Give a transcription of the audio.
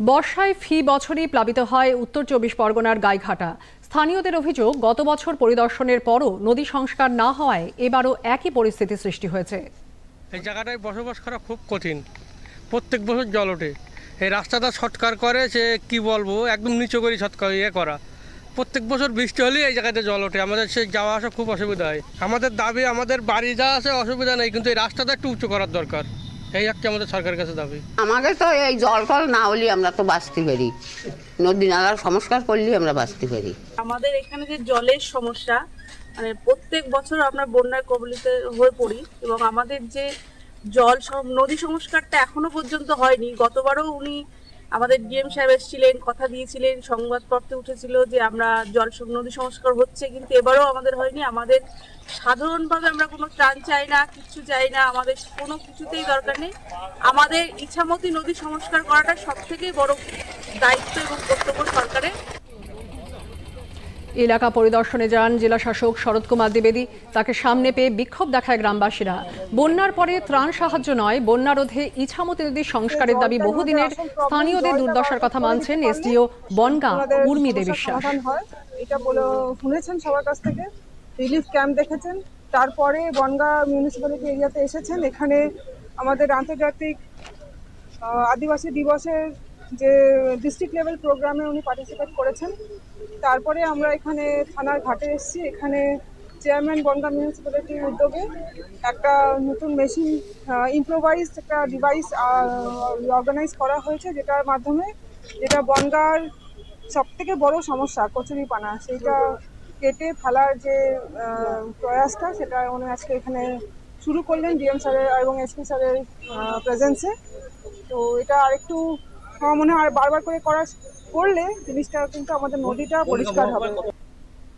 বর্ষায় ফি বছরই প্লাবিত হয় উত্তর চব্বিশ পরগনার গাইঘাটা। স্থানীয়দের অভিযোগ, গত বছর পরিদর্শনের পরও নদী সংস্কার না হওয়ায় এবারও একই পরিস্থিতি সৃষ্টি হয়েছে। এই জায়গাটায় বসবাস করা খুব কঠিন। প্রত্যেক বছর জল ওঠে। এই রাস্তাটা ছটকার করে সে কি বলব, একদম নিচু করে ছটকার ইয়ে করা। প্রত্যেক বছর বৃষ্টি হলেই এই জায়গাতে জল ওঠে। আমাদের সে যাওয়া আসা খুব অসুবিধা হয়। আমাদের দাবি, আমাদের বাড়ি যাওয়া আছে অসুবিধা নেই, কিন্তু এই রাস্তাটা একটু উঁচু করার দরকার। এই একটা আমাদের সরকারের কাছে দাবি। আমাকে তো এই জল টল না হলে আমরা তো বাঁচতে পারি। নদী নালার সংস্কার করলেই আমরা বাঁচতে পারি। আমাদের এখানে যে জলের সমস্যা মানে প্রত্যেক বছর আমরা বন্যার কবলিতে হয়ে পড়ি এবং আমাদের যে জল নদী সংস্কারটা এখনও পর্যন্ত হয়নি। গতবারও উনি আমাদের ডিএম সাহেব এসেছিলেন কথা দিয়েছিলেন সংবাদপত্রে উঠেছিল যে আমরা জল নদী সংস্কার হচ্ছে কিন্তু এবারও আমাদের হয়নি। আমাদের সাধারণভাবে আমরা কোনো ত্রাণ চাই না কিচ্ছু চাই না আমাদের কোনো কিছুতেই দরকার নেই। আমাদের ইচ্ছামতি নদী সংস্কার করাটা সব থেকে বড় দায়িত্ব এবং কর্তব্য সরকারের। এলাকা পরিদর্শনে যান জেলা শাসক শরৎ কুমার দ্বিবেদী। তাকে সামনে পেয়ে বিক্ষোভ দেখায় গ্রামবাসীরা। বন্যার পরে ত্রাণ সাহায্য নয় বন্যা রোধে ইছামতি নদীর সংস্কারের দাবি বহুদিনের। স্থানীয়দের দুর্দশার কথা মানছেন এসডিও বনগা উর্মি দে সমস্যার বিশ্বাস। এটা বলে শুনেছেন সবার কাছ থেকে। রিলিফ ক্যাম্প দেখেছেন। তারপরে বনগা মিউনিসিপ্যালিটি এরিয়াতে এসেছেন। এখানে আমাদের আন্তর্জাতিক আদিবাসী দিবসের যে ডিস্ট্রিক্ট লেভেল প্রোগ্রামে উনি পার্টিসিপেট করেছেন। তারপরে আমরা এখানে থানার ঘাটে এসেছি। এখানে চেয়ারম্যান বনগা মিউনিসিপ্যালিটির উদ্যোগে একটা নতুন মেশিন ইম্প্রোভাইজ একটা ডিভাইস অর্গানাইজ করা হয়েছে যেটার মাধ্যমে যেটা বনগার সব থেকে বড় সমস্যা, কচুরিপানা, সেইটা কেটে ফেলার যে প্রয়াসটা, সেটা উনি আজকে এখানে শুরু করলেন ডিএম স্যারের এবং এসপি স্যারের প্রেজেন্সে তো এটা আরেকটু আমার মনে হয় আর বারবার করে করা, করলে জিনিসটা কিন্তু আমাদের নদীটা পরিষ্কার হবে।